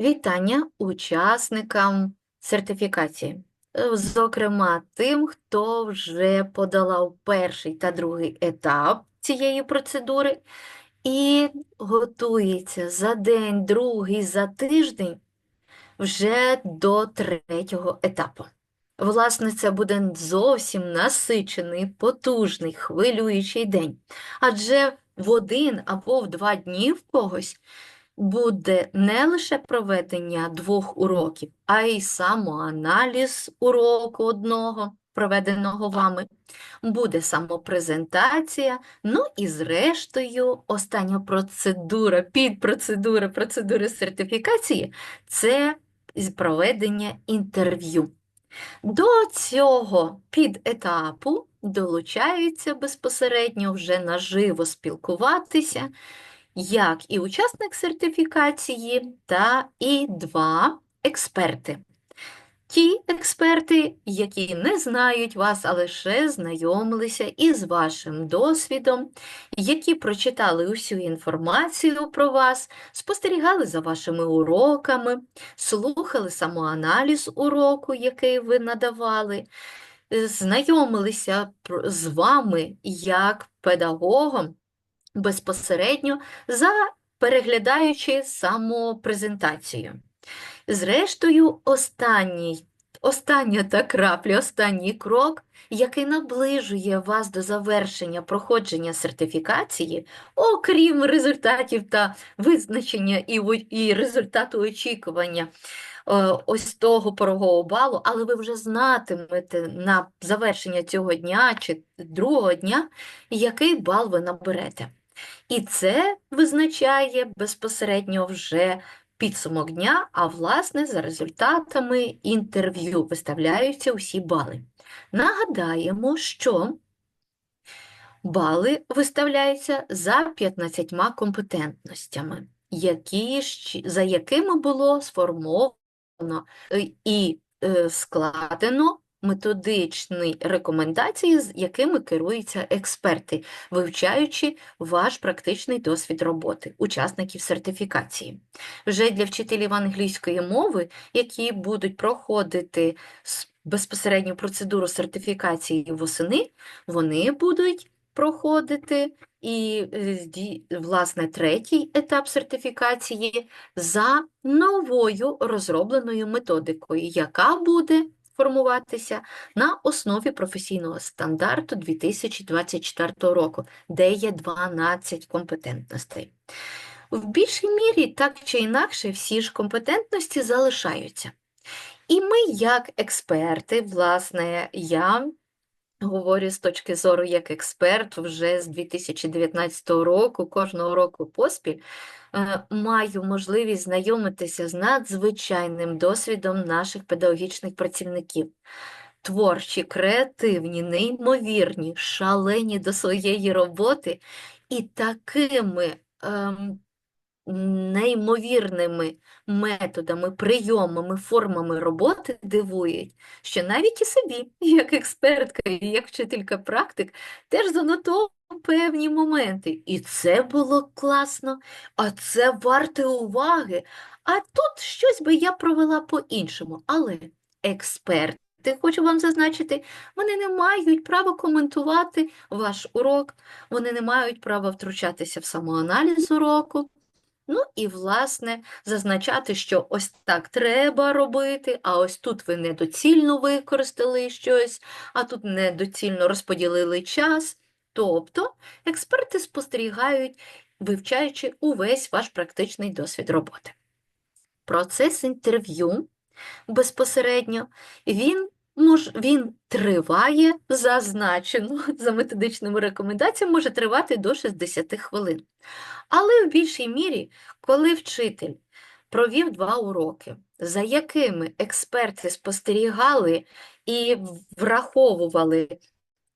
Вітання учасникам сертифікації, Е, зокрема тим, хто вже подолав перший та другий етап цієї процедури і готується за день, другий, за тиждень вже до третього етапу. Власне, це буде зовсім насичений, потужний, хвилюючий день. Адже в один або в два дні в когось буде не лише проведення двох уроків, а й самоаналіз уроку одного, проведеного вами. Буде самопрезентація, ну і зрештою остання процедура, підпроцедура процедури сертифікації – це проведення інтерв'ю. До цього підетапу долучаються безпосередньо вже наживо спілкуватися, як і учасник сертифікації, та і два експерти. Ті експерти, які не знають вас, а лише знайомилися із вашим досвідом, які прочитали усю інформацію про вас, спостерігали за вашими уроками, слухали самоаналіз уроку, який ви надавали, е, знайомилися з вами як педагогом безпосередньо за переглядаючи самопрезентацію. Зрештою, останній, остання та крапля, останній крок, який наближує вас до завершення проходження сертифікації, окрім результатів та визначення і, і результату очікування е, ось того порогового балу, але ви вже знатимете на завершення цього дня чи другого дня, який бал ви наберете. І це визначає безпосередньо вже підсумок дня, а власне за результатами інтерв'ю виставляються усі бали. Нагадаємо, що бали виставляються за 15 компетентностями, які, за якими було сформовано е, і е, складено методичні рекомендації, з якими керуються експерти, вивчаючи ваш практичний досвід роботи учасників сертифікації. Вже для вчителів англійської мови, які будуть проходити безпосередньо процедуру сертифікації восени, вони будуть проходити і, е, власне, третій етап сертифікації за новою розробленою методикою, яка буде формуватися на основі професійного стандарту 2024 року, де є 12 компетентностей. В більшій мірі, так чи інакше, всі ж компетентності залишаються. І ми, як експерти, власне, я говорю з точки зору як експерт вже з 2019 року, кожного року поспіль, е, маю можливість знайомитися з надзвичайним досвідом наших педагогічних працівників. Творчі, креативні, неймовірні, шалені до своєї роботи і такими ем, неймовірними методами, прийомами, формами роботи дивують, що навіть і собі, як експертка і як вчителька практик, теж занотовував певні моменти. І це було класно, а це варте уваги. А тут щось би я провела по-іншому. Але експерти, хочу вам зазначити, вони не мають права коментувати ваш урок, вони не мають права втручатися в самоаналіз уроку. Ну і, власне, зазначати, що ось так треба робити, а ось тут ви недоцільно використали щось, а тут недоцільно розподілили час. Тобто експерти спостерігають, вивчаючи увесь ваш практичний досвід роботи. Процес інтерв'ю безпосередньо, він, мож, він триває зазначено за методичними рекомендаціями, може тривати до 60 хвилин. Але в більшій мірі, коли вчитель провів два уроки, за якими експерти спостерігали і враховували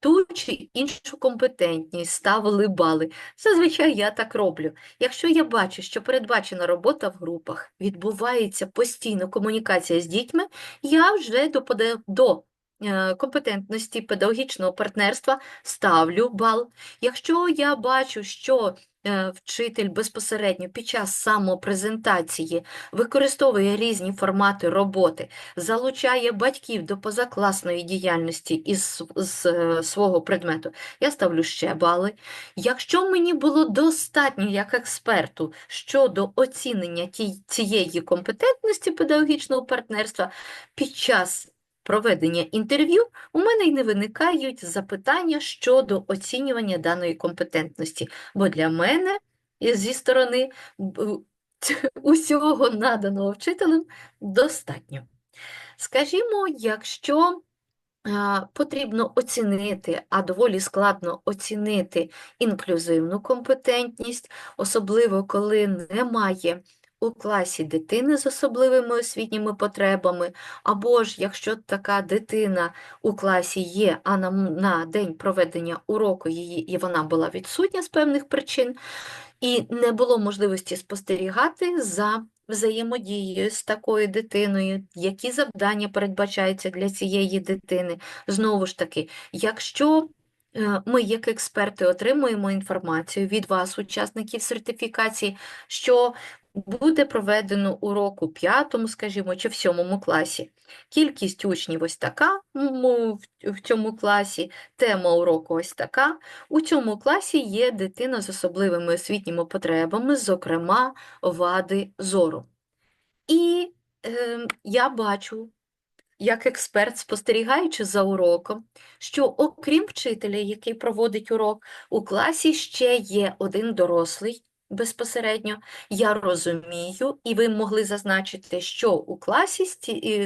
ту чи іншу компетентність, ставили бали. Зазвичай я так роблю. Якщо я бачу, що передбачена робота в групах, відбувається постійно комунікація з дітьми, я вже до, до е, компетентності педагогічного партнерства ставлю бал. Якщо я бачу, що вчитель безпосередньо під час самопрезентації використовує різні формати роботи, залучає батьків до позакласної діяльності із с- з е, свого предмету, я ставлю ще бали. Якщо мені було достатньо як експерту щодо оцінення цієї компетентності педагогічного партнерства під час проведення інтерв'ю, у мене й не виникають запитання щодо оцінювання даної компетентності, бо для мене зі сторони усього наданого вчителем достатньо. Скажімо, якщо потрібно оцінити, а доволі складно оцінити інклюзивну компетентність, особливо коли немає у класі дитини з особливими освітніми потребами, або ж якщо така дитина у класі є, а на, на день проведення уроку її, і вона була відсутня з певних причин, і не було можливості спостерігати за взаємодією з такою дитиною, які завдання передбачаються для цієї дитини. Знову ж таки, якщо е, ми, як експерти, отримуємо інформацію від вас, учасників сертифікації, що буде проведено урок у п'ятому, скажімо, чи в сьомому класі. Кількість учнів ось така в цьому класі, тема уроку ось така. У цьому класі є дитина з особливими освітніми потребами, зокрема, вади зору. І е, я бачу, як експерт, спостерігаючи за уроком, що окрім вчителя, який проводить урок, у класі ще є один дорослий безпосередньо. Я розумію, і ви могли зазначити, що у класі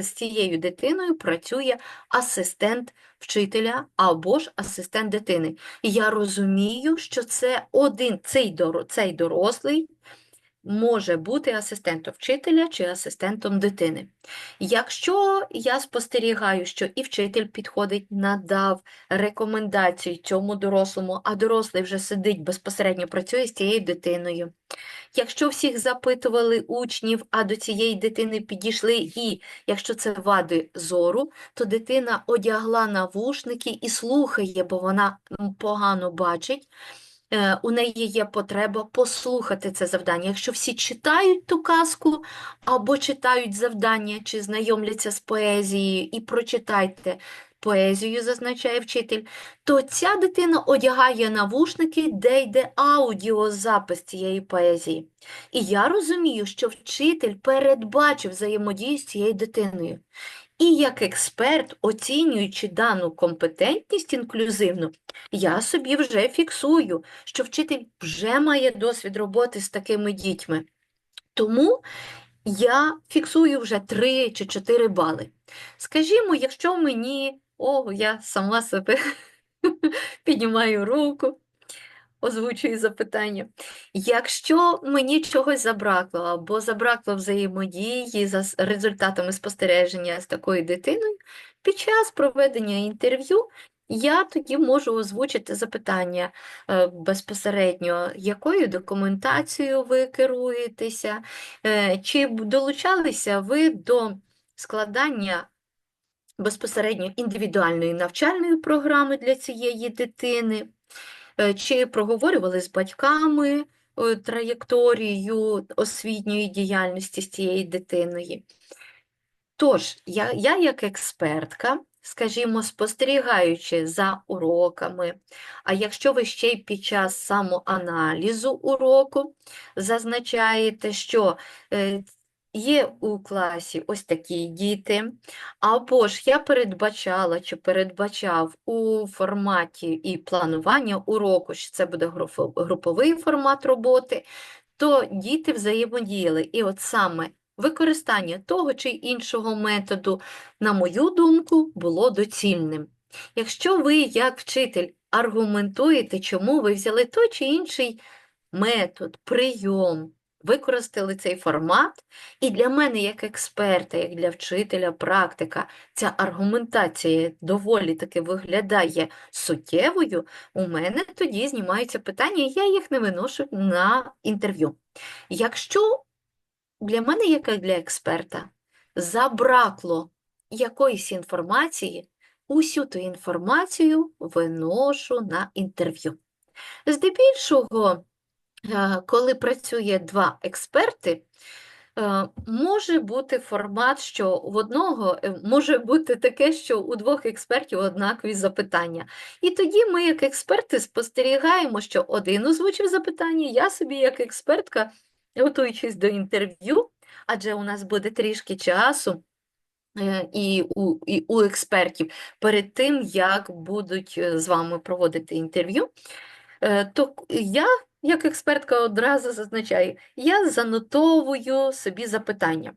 з цією дитиною працює асистент вчителя або ж асистент дитини. Я розумію, що це один цей дорослий може бути асистентом вчителя чи асистентом дитини. Якщо я спостерігаю, що і вчитель підходить, надав рекомендацію цьому дорослому, а дорослий вже сидить безпосередньо працює з цією дитиною. Якщо всіх запитували учнів, а до цієї дитини підійшли, і якщо це вади зору, то дитина одягла навушники і слухає, бо вона погано бачить. Е, У неї є потреба послухати це завдання. Якщо всі читають ту казку або читають завдання, чи знайомляться з поезією, і прочитайте поезію, зазначає вчитель, то ця дитина одягає навушники, де йде аудіозапис цієї поезії. І я розумію, що вчитель передбачив взаємодію з цією дитиною. І як експерт, оцінюючи дану компетентність інклюзивну, я собі вже фіксую, що вчитель вже має досвід роботи з такими дітьми. Тому я фіксую вже 3 чи 4 бали. Скажімо, якщо мені, о, я сама себе піднімаю руку, озвучую запитання. Якщо мені чогось забракло або забракло взаємодії за результатами спостереження з такою дитиною, під час проведення інтерв'ю я тоді можу озвучити запитання е, безпосередньо, якою документацією ви керуєтеся, е, чи долучалися ви до складання безпосередньо індивідуальної навчальної програми для цієї дитини, чи проговорювали з батьками е, траєкторію освітньої діяльності з цією дитиною. Тож, я, я як експертка, скажімо, спостерігаючи за уроками, а якщо ви ще й під час самоаналізу уроку зазначаєте, що е, є у класі ось такі діти, або ж я передбачала чи передбачав у форматі і планування уроку, що це буде груповий формат роботи, то діти взаємодіяли. І от саме використання того чи іншого методу, на мою думку, було доцільним. Якщо ви, як вчитель, аргументуєте, чому ви взяли той чи інший метод, прийом, використали цей формат, і для мене, як експерта, як для вчителя, практика, ця аргументація доволі таки виглядає суттєвою, у мене тоді знімаються питання, і я їх не виношу на інтерв'ю. Якщо для мене, як для експерта, забракло якоїсь інформації, усю ту інформацію виношу на інтерв'ю. Здебільшого коли працює два експерти, е, може бути формат, що в одного е, може бути таке, що у двох експертів однакові запитання. І тоді ми, як експерти, спостерігаємо, що один озвучив запитання, я собі, як експертка, готуючись до інтерв'ю, адже у нас буде трішки часу. е, І у, і у експертів перед тим, як будуть е, з вами проводити інтерв'ю, Е, То я, як експертка, одразу зазначаю, я занотовую собі запитання.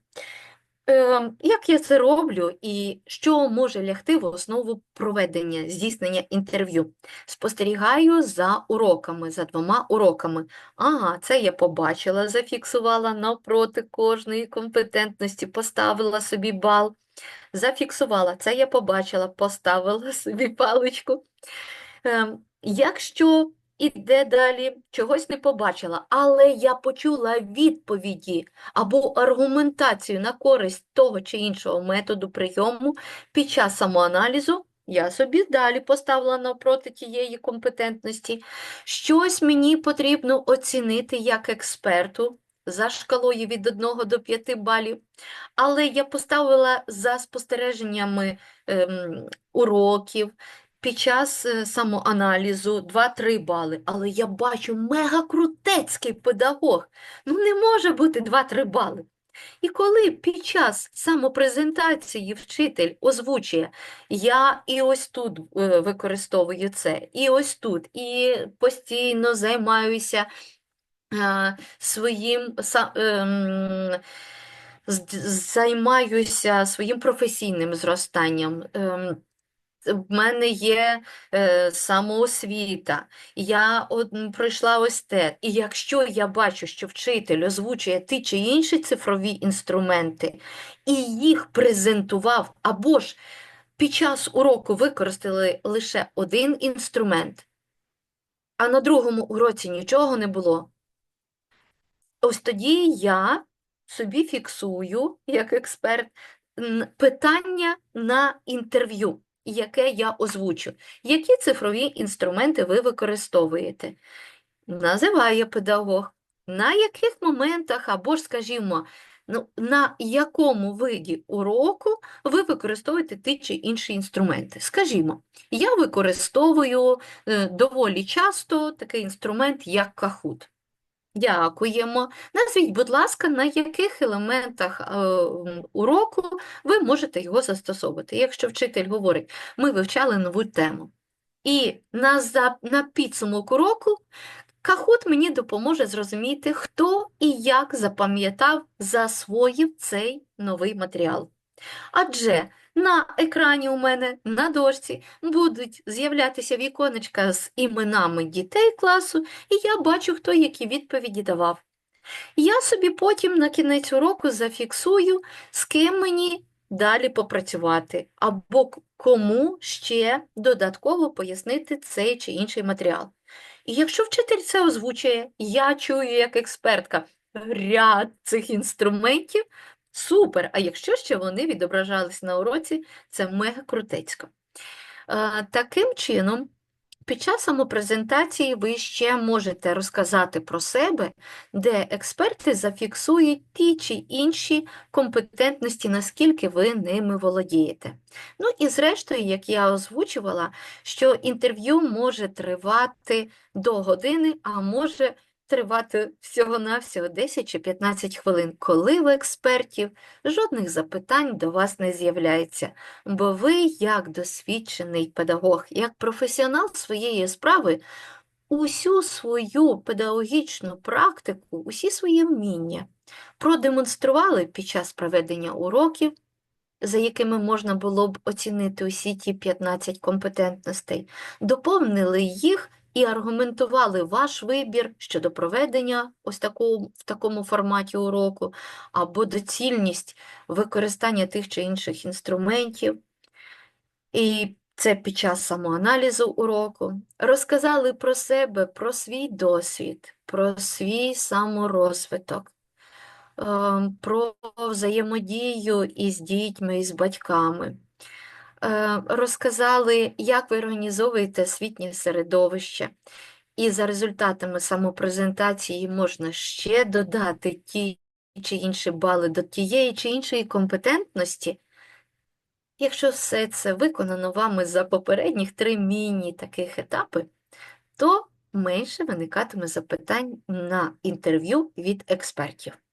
Е, Як я це роблю і що може лягти в основу проведення, здійснення інтерв'ю? Спостерігаю за уроками, за двома уроками. Ага, це я побачила, зафіксувала навпроти кожної компетентності, поставила собі бал. Зафіксувала, це я побачила, поставила собі паличку. Ем, Іде далі, чогось не побачила, але я почула відповіді або аргументацію на користь того чи іншого методу прийому. Під час самоаналізу, я собі далі поставила навпроти тієї компетентності. Щось мені потрібно оцінити як експерту за шкалою від 1 до 5 балів, але я поставила за спостереженнями ем, уроків, під час е, самоаналізу 2-3 бали, але я бачу мега крутецький педагог. Ну не може бути 2-3 бали. І коли під час самопрезентації вчитель озвучує, я і ось тут е, використовую це, і ось тут, і постійно займаюся е, своїм ем, займаюся своїм професійним зростанням. ем, в мене є е, самоосвіта, я от, пройшла ось те. І якщо я бачу, що вчитель озвучує ті чи інші цифрові інструменти і їх презентував, або ж під час уроку використали лише один інструмент, а на другому уроці нічого не було, ось тоді я собі фіксую, як експерт, питання на інтерв'ю, яке я озвучу. Які цифрові інструменти ви використовуєте? Називає педагог. На яких моментах, або ж, скажімо, ну, на якому виді уроку ви використовуєте ті чи інші інструменти? Скажімо, я використовую е, доволі часто такий інструмент, як Kahoot. Дякуємо. Назвіть, будь ласка, на яких елементах е, уроку ви можете його застосовувати. Якщо вчитель говорить, ми вивчали нову тему. І на, за, на підсумок уроку Кахут мені допоможе зрозуміти, хто і як запам'ятав, засвоїв цей новий матеріал. Адже на екрані у мене на дошці будуть з'являтися віконечка з іменами дітей класу, і я бачу, хто які відповіді давав. Я собі потім на кінець уроку зафіксую, з ким мені далі попрацювати, або кому ще додатково пояснити цей чи інший матеріал. І якщо вчитель це озвучує, я чую як експертка ряд цих інструментів, супер. А якщо ще вони відображались на уроці, це мега крутецько. Таким чином, під час самопрезентації ви ще можете розказати про себе, де експерти зафіксують ті чи інші компетентності, наскільки ви ними володієте. Ну і зрештою, як я озвучувала, що інтерв'ю може тривати до години, а може тривати всього-навсього 10 чи 15 хвилин, коли в експертів жодних запитань до вас не з'являється. Бо ви, як досвідчений педагог, як професіонал своєї справи, усю свою педагогічну практику, усі свої вміння продемонстрували під час проведення уроків, за якими можна було б оцінити усі ті 15 компетентностей, доповнили їх і аргументували ваш вибір щодо проведення ось такого, в такому форматі уроку, або доцільність використання тих чи інших інструментів. І це під час самоаналізу уроку. Розказали про себе, про свій досвід, про свій саморозвиток, ем, про взаємодію із дітьми, із батьками. Е, Розказали, як ви організовуєте освітнє середовище, і за результатами самопрезентації можна ще додати ті чи інші бали до тієї чи іншої компетентності, якщо все це виконано вами за попередніх три міні таких етапи, то менше виникатиме запитань на інтерв'ю від експертів.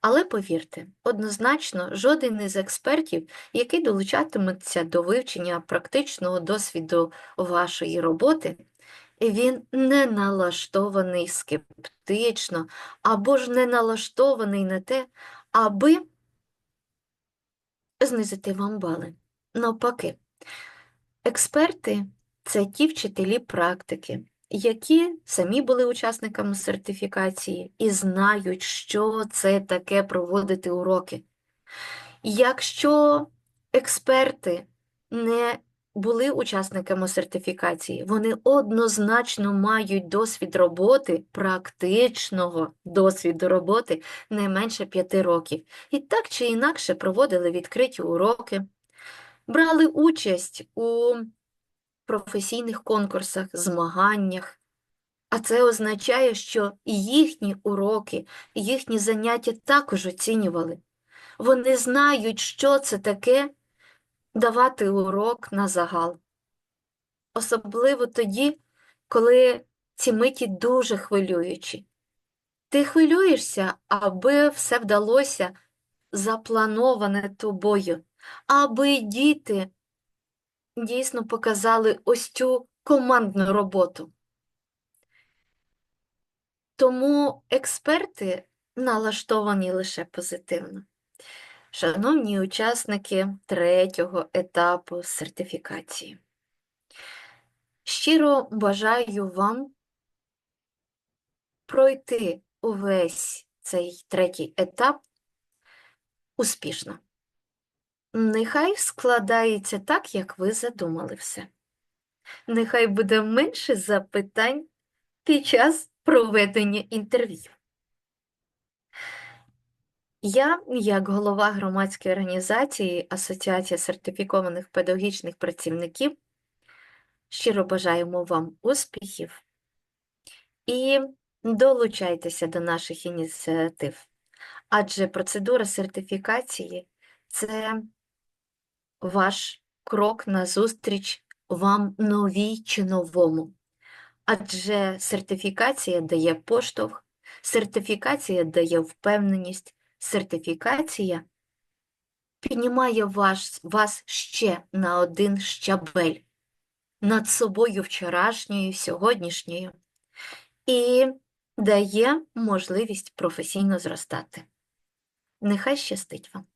Але повірте, однозначно, жоден із експертів, який долучатиметься до вивчення практичного досвіду вашої роботи, він не налаштований скептично або ж не налаштований на те, аби знизити вам бали. Навпаки, експерти це ті вчителі практики, які самі були учасниками сертифікації і знають, що це таке проводити уроки. Якщо експерти не були учасниками сертифікації, вони однозначно мають досвід роботи, практичного досвіду роботи не менше п'яти років. І так чи інакше проводили відкриті уроки, брали участь у професійних конкурсах, змаганнях. А це означає, що їхні уроки, їхні заняття також оцінювали. Вони знають, що це таке давати урок на загал. Особливо тоді, коли ці миті дуже хвилюючі. Ти хвилюєшся, аби все вдалося заплановане тобою, аби діти дійсно показали ось цю командну роботу. Тому експерти налаштовані лише позитивно. Шановні учасники третього етапу сертифікації, щиро бажаю вам пройти увесь цей третій етап успішно. Нехай складається так, як ви задумали все. Нехай буде менше запитань під час проведення інтерв'ю. Я, як голова громадської організації Асоціація сертифікованих педагогічних працівників, щиро бажаємо вам успіхів і долучайтеся до наших ініціатив, адже процедура сертифікації це ваш крок назустріч вам новій чи новому. Адже сертифікація дає поштовх, сертифікація дає впевненість, сертифікація піднімає вас, вас ще на один щабель над собою вчорашньою, сьогоднішньою і дає можливість професійно зростати. Нехай щастить вам!